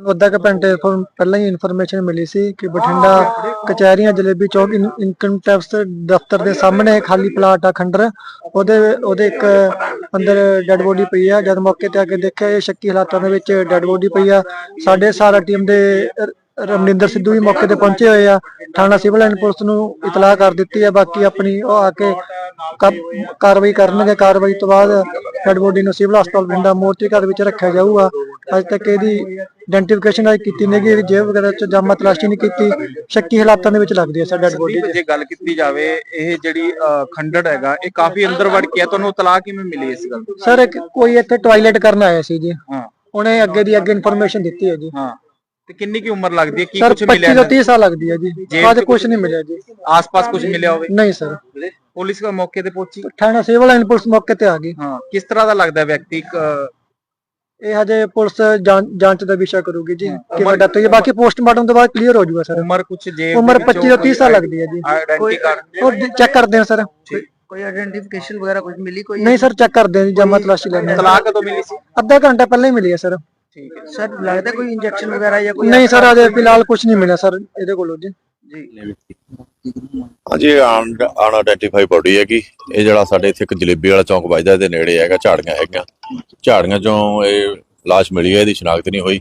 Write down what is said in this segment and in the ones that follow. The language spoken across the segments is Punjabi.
ਸਾਨੂੰ ਅੱਧਾ ਕੁ ਘੰਟੇ ਪਹਿਲਾਂ ਹੀ ਇਨਫੋਰਮੇਸ਼ਨ ਮਿਲੀ ਸੀ ਕਿ ਬਠਿੰਡਾ ਕਚਹਿਰੀਆਂ Jalebi Chowk in- income tax ਦਫ਼ਤਰ ਦੇ ਸਾਹਮਣੇ ਖਾਲੀ ਪਲਾਟ ਆ ਖੰਡਰ। ਉਹਦੇ ਉਹਦੇ ਇੱਕ ਅੰਦਰ ਡੈੱਡ ਬੋਡੀ ਪਈ ਆ। ਜਦ ਮੌਕੇ ਤੇ ਆ ਕੇ ਦੇਖਿਆ ਇਹ ਸ਼ੱਕੀ ਹਾਲਾਤਾਂ ਦੇ ਵਿੱਚ ਡੈੱਡ ਬੋਡੀ ਪਈ ਆ। ਸਾਡੇ ਸਾਰਾ ਟੀਮ ਦੇ ਰ- ਰਮਨਿੰਦਰ ਸਿੱਧੂ ਵੀ ਮੌਕੇ ਤੇ ਪਹੁੰਚੇ ਹੋਏ ਆ। ਥਾਣਾ ਸਿਵਲ ਐਂਡ ਪੁਲਿਸ ਨੂੰ ਇਤਲਾਹ ਕਰ ਦਿੱਤੀ ਹੈ ਬਾਕੀ ਆਪਣੀ ਉਹ ਆ ਕੇ ਕਾ- ਕਾਰਵਾਈ ਕਰਨਗੇ। ਕਾਰਵਾਈ ਤੋਂ ਬਾਅਦ ਡੈਡ ਬੋਡੀ ਨੂੰ ਸਿਵਲ ਹਸਪਤਾਲ ਬਿੰਡਾ ਮੋਰਚੇ ਘਰ ਵਿੱਚ ਰੱਖਿਆ ਜਾਊਗਾ। ਅੱਜ ਤੱਕ ਇਹਦੀ ਆਇਡੈਂਟੀਫਿਕੇਸ਼ਨ ਅਜੇ ਕੀਤੀ ਨਹੀਂ ਗਈ ਜੇਬ ਵਗੈਰਾ ਚ ਜਾਮਾ ਤਲਾਸ਼ੀ ਨਹੀਂ ਕੀਤੀ ਸ਼ੱਕੀ ਹਾਲਾਤਾਂ ਦੇ ਵਿੱਚ ਲੱਗਦੀ ਹੈ ਸਰ ਡੈਡ ਬੋਡੀ ਜੇ ਗੱਲ ਕੀਤੀ ਜਾਵੇ ਇਹ ਜਿਹੜੀ ਅ, ਖੰਡੜ ਹੈਗਾ ਇਹ ਕਾਫੀ ਅੰਦਰ ਵੜ ਕੇ ਹੈ ਤੁਹਾਨੂੰ ਤਲਾਕ ਕਿਵੇਂ ਮਿਲੀ ਇਸ ਗੱਲ ਦੀ? ਸਰ ਇੱਕ ਕੋਈ ਇੱਥੇ ਟਾਇਲਟ ਕਰਨ ਆਇਆ ਸੀ ਜੀ। ਹਾਂ। ਉਹਨੇ ਅੱਗੇ ਦੀ ਅੱਗੇ ਇਨਫੋਰਮੇਸ਼ਨ ਦਿੱਤੀ ਹੈ ਜੀ। ਹਾਂ। ਤੇ ਕਿੰਨੀ ਕੀ ਉਮਰ ਲੱਗਦੀ ਹੈ? ਕੀ ਸਰ ਕੁਝ 25 ਮਿਲਿਆ ਤੋਂ 30 ਸਾਲ ਲੱਗਦੀ ਹੈ ਜੀ। ਜੇਬ ਅੱਜ ਚ ਕੁਝ ਨਹੀਂ ਮਿਲਿਆ ਜੀ। ਆਸ-ਪਾਸ ਕੁਝ ਮਿਲਿਆ ਹੋਵੇ? ਨਹੀਂ ਸਰ ਪੁਲਿਸ ਦਾ ਮੌਕੇ ਤੇ ਪਹੁੰਚੀ? ਥਾਣਾ ਸਿਵਲ ਐਂਡ ਪੁਲਿਸ ਮੌਕੇ ਤੇ ਆ ਗਈ। ਹਾਂ। ਕਿਸ ਤਰ੍ਹਾਂ ਦਾ ਲੱਗਦਾ ਹੈ ਵਿਅਕਤੀ? ਇੱਕ, ਅ, ਇਹ ਹਜੇ ਪੁਲਿਸ ਜਾਂ- ਜਾਂਚ ਦਾ ਵਿਸ਼ਾ ਕਰੂਗੀ ਜੀ ਕਿਵੇਂ ਡੈਥ ਹੋਈ ਹੈ ਬਾਕੀ ਪੋਸਟਮਾਰਟਮ ਤੋਂ ਬਾਅਦ ਕਲੀਅਰ ਹੋ ਜਾਊਗਾ ਸਰ। ਉਮਰ ਕੁਝ ਜੇ ਉਮਰ 25 ਤੋਂ 30 ਸਾਲ ਲੱਗਦੀ ਹੈ ਜੀ। ਆਇਡੈਂਟੀ ਕਾਰਡ ਉਹ ਚੈੱਕ ਕਰਦੇ ਹਾਂ ਸਰ। ਕੋਈ ਆਇਡੈਂਟੀਫਿਕੇਸ਼ਨ ਵਗੈਰਾ ਕੁਝ ਮਿਲੀ ਕੋਈ? ਨਹੀਂ ਸਰ ਚੈੱਕ ਕਰਦੇ ਹਾਂ ਜੀ ਜਮਾ ਤਲਾਸ਼ੀ ਲੈਣੇ ਤਲਾਕ ਕਦੋਂ ਮਿਲੀ ਸੀ? ਅੱਧਾ ਘੰਟਾ ਪਹਿਲਾਂ ਹੀ ਮਿਲੀ ਹੈ ਸਰ। ਠੀਕ ਹੈ। ਸਰ ਲੱਗਦਾ ਕੋਈ ਇੰਜੈਕਸ਼ਨ ਵਗੈਰਾ ਜਾਂ ਕੋਈ ਨਹੀਂ ਸਰ ਅਜੇ ਫਿਲਹਾਲ ਕੁਝ ਨਹੀਂ ਮਿਲਿਆ ਸਰ ਇਹਦੇ ਕੋਲੋਂ ਜੀ। ਹਾਂਜੀ ਅਨਆਇਡੈਂਟੀਫਾਈ ਬੋਡੀ ਹੈਗੀ। ਇਹ ਜਿਹੜਾ ਸਾਡੇ ਇੱਥੇ ਇੱਕ ਜਲੇਬੀ ਵਾਲਾ ਚੌਂਕ ਵੱਜਦਾ ਇਹਦੇ ਨੇੜੇ ਹੈਗਾ ਝਾੜੀਆਂ ਹੈਗੀਆਂ। ਝਾੜੀਆਂ ਚੋਂ ਇਹ ਲਾਸ਼ ਮਿਲੀ ਹੈ ਇਹਦੀ ਸ਼ਨਾਖਤ ਨਹੀਂ ਹੋਈ।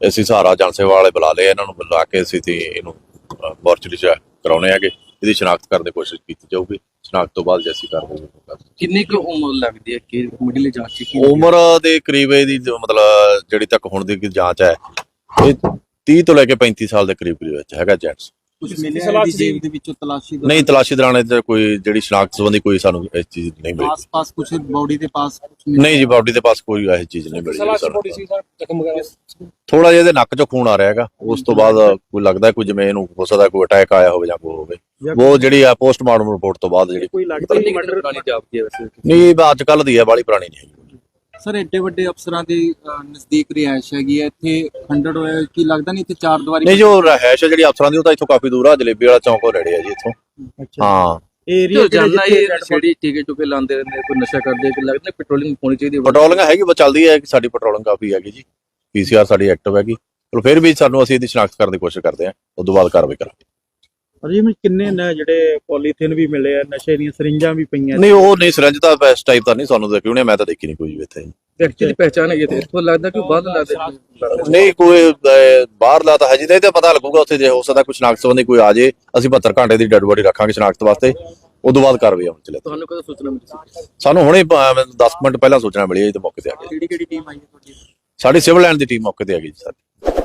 ਅਸੀਂ ਸਹਾਰਾ ਜਨਸੇਵਾ ਵਾਲੇ ਬੁਲਾ ਲਏ ਇਹਨਾਂ ਨੂੰ ਬੁਲਾ ਕੇ ਅਸੀਂ ਤੇ ਇਹਨੂੰ ਮੋਰਚਰੀ ਚ ਕਰਾਉਣੇ ਹੈਗੇ। ਇਹਦੀ ਸ਼ਨਾਖਤ ਕਰਨ ਦੀ ਕੋਸ਼ਿਸ਼ ਕੀਤੀ ਜਾਊਗੀ। ਸ਼ਨਾਖਤ ਤੋਂ ਬਾਅਦ ਜੈਸੀ ਕਰਦੇ ਕਿੰਨੀ ਕੁ ਉਮਰ ਲੱਗਦੀ ਹੈ ਕਿ ਮੁੱਢਲੀ ਜਾਂਚ ਕੀ ਉਮਰ ਦੇ ਕਰੀਬ ਇਹਦੀ ਮਤਲਬ ਜਿਹੜੀ ਤੱਕ ਹੁਣ ਦੀ ਜਾਂਚ ਹੈ ਇਹ 30 ਤੋਂ ਲੈ ਕੇ 35 ਸਾਲ ਦੇ ਕਰੀਬ ਕਰੀਬ ਵਿੱਚ ਹੈਗਾ ਜੈਂਟਸ। ਕੁਝ ਮਿਲਿਆ ਦੀ ਜੇਬ ਦੇ ਵਿੱਚੋਂ ਤਲਾਸ਼ੀ ਦਾ ਨਹੀਂ ਤਲਾਸ਼ੀ ਦੌਰਾਨ ਤੇ ਕੋਈ ਜਿਹੜੀ ਸ਼ਨਾਖਤ ਸੰਬੰਧੀ ਕੋਈ ਸਾਨੂੰ ਇਸ ਚੀਜ਼ ਨਹੀਂ ਮਿਲੀ। ਆਸ-ਪਾਸ ਕੁਝ ਬੋਡੀ ਦੇ ਪਾਸ ਕੁਝ ਨਹੀਂ ਜੀ ਬਾਡੀ ਦੇ ਪਾਸ ਕੋਈ ਇਹ ਚੀਜ਼ ਨਹੀਂ ਮਿਲੀ ਸਾਨੂੰ। ਥੋੜਾ ਜਿਹਾ ਇਹਦੇ ਨੱਕ ਚੋਂ ਖੂਨ ਆ ਰਿਹਾ ਹੈਗਾ। ਉਸ ਤੋਂ ਬਾਅਦ ਕੋਈ ਲੱਗਦਾ ਕੋਈ ਜਿਵੇਂ ਇਹਨੂੰ ਹੋ ਸਕਦਾ ਕੋਈ ਅਟੈਕ ਆਇਆ ਹੋਵੇ ਜਾਂ ਕੋਈ ਹੋਵੇ। ਉਹ ਜਿਹੜੀ ਆ ਪੋਸਟਮਾਰਟਮ ਰਿਪੋਰਟ ਤੋਂ ਬਾਅਦ ਜਿਹੜੀ ਕੋਈ ਲੱਗਦਾ ਨਹੀਂ ਮਰਡਰ ਪੁਰਾਣੀ ਜਾਪਦੀ ਹੈ ਵੈਸੇ। ਨਹੀਂ ਅੱਜ ਕੱਲ ਦੀ ਹੈ ਬਾਲੀ ਪੁਰਾਣੀ ਨਹੀਂ ਹੈਗੀ। ਸਰ ਏਡੇ ਵੱਡੇ ਅਫਸਰਾਂ ਦੇ ਅਹ, ਨਜ਼ਦੀਕ ਰਿਹਾਇਸ਼ ਹੈਗੀ ਹੈ। ਇੱਥੇ 100 ਹੋਇਆ ਕੀ ਲੱਗਦਾ ਨਹੀਂ ਇੱਥੇ ਚਾਰ ਦੀਵਾਰੀ ਨਹੀਂ ਜੋ ਰਹਿਸ਼ ਹੈ ਜਿਹੜੀ ਅਫਸਰਾਂ ਦੀ ਉਹ ਤਾਂ ਇੱਥੋਂ ਕਾਫੀ ਦੂਰ ਆ ਜਲੇਬੀ ਵਾਲਾ ਚੌਂਕ ਉਹ ਨੇੜੇ ਆ ਜੀ ਇੱਥੋਂ। ਹਾਂ। ਏਰੀਆ ਜਾਨਣਾ ਇਹ ਛੇੜੀ ਟੀਕੇ ਟੁਕੇ ਲਾਉਂਦੇ ਰਹਿੰਦੇ ਕੋਈ ਨਸ਼ਾ ਕਰਦੇ ਕੋਈ ਲੱਗਦਾ ਪੈਟਰੋਲਿੰਗ ਹੋਣੀ ਚਾਹੀਦੀ ਹੈ। ਪੈਟਰੋਲਿੰਗ ਹੈਗੀ ਬਸ ਚੱਲਦੀ ਹੈ ਕਿ ਸਾਡੀ ਪੈਟਰੋਲਿੰਗ ਕਾਫੀ ਹੈਗੀ ਜੀ। ਪੀਸੀਆਰ ਸਾਡੀ ਐਕਟਿਵ ਹੈਗੀ। ਪਰ ਫਿਰ ਵੀ ਸਾਨੂੰ ਅਸੀਂ ਇਹਦੀ ਸ਼ਨਾਖਤ ਕਰਨ ਦੀ ਕੋਸ਼ਿਸ਼ ਕਰਦੇ ਹਾਂ ਉਸ ਤੋਂ ਬਾਅਦ ਕਾਰਵਾਈ ਕਰਾਂਗੇ। ਅਜੀ ਮੈਂ ਕਿੰਨੇ ਨੇ ਜਿਹੜੇ ਪੋਲੀਥੀਨ ਵੀ ਮਿਲੇ ਆ ਨਸ਼ੇ ਦੀਆਂ ਸਰਿੰਜਾਂ ਵੀ ਪਈਆਂ ਨਹੀਂ ਉਹ ਨਹੀਂ ਸਿਰੰਜ ਦਾ ਬੈਸਟ ਟਾਈਪ ਤਾਂ ਨਹੀਂ ਸਾਨੂੰ ਦੇਖੀ ਉਹਨੇ ਮੈਂ ਤਾਂ ਦੇਖੀ ਨਹੀਂ ਕੋਈ ਵੀ ਇੱਥੇ। ਵਿਅਕਤੀ ਦੀ ਪਹਿਚਾਣ ਹੈਗੀ ਤੇ ਇੱਥੋਂ ਲੱਗਦਾ ਕਿ ਬਾਹਰ ਲੱਗਦਾ ਨਹੀਂ ਕੋਈ ਅਹ, ਬਾਹਰਲਾ ਤਾਂ ਹੈ ਜੀ ਤੇ ਪਤਾ ਲੱਗੂਗਾ ਉੱਥੇ ਜੇ ਹੋ ਸਕਦਾ ਕੋਈ ਸ਼ਨਾਖਤ ਸੰਬੰਧੀ ਕੋਈ ਆ ਜੇ ਅਸੀਂ 72 ਘੰਟੇ ਦੀ ਡੈਡ ਬੋਡੀ ਰੱਖਾਂਗੇ ਸ਼ਨਾਖਤ ਵਾਸਤੇ ਉਦੋਂ ਬਾਅਦ ਕਾਰਵਾਈ ਆਉਣ ਚਲੇ ਤੁਹਾਨੂੰ ਕਦੋਂ ਸੋਚਣਾ ਮਿਲੀ ਸੀ? ਸਾਨੂੰ ਹੁਣੇ 10 ਮਿੰਟ ਪਹਿਲਾਂ ਸੋਚਣਾ ਮਿਲੀ ਹੈ ਜੀ ਤੇ ਮੌਕੇ ਤੇ ਆ ਗਏ। ਕਿਹੜੀ ਕਿਹੜੀ ਟੀਮ ਆਈ ਹੈ ਤੁਹਾਡੀ? ਸਾਡੀ ਸਿਵਲ ਲਾਈਨ ਦੀ ਟੀਮ ਮੌਕੇ ਤੇ ਆ ਗਈ ਜੀ ਸਾਡੀ।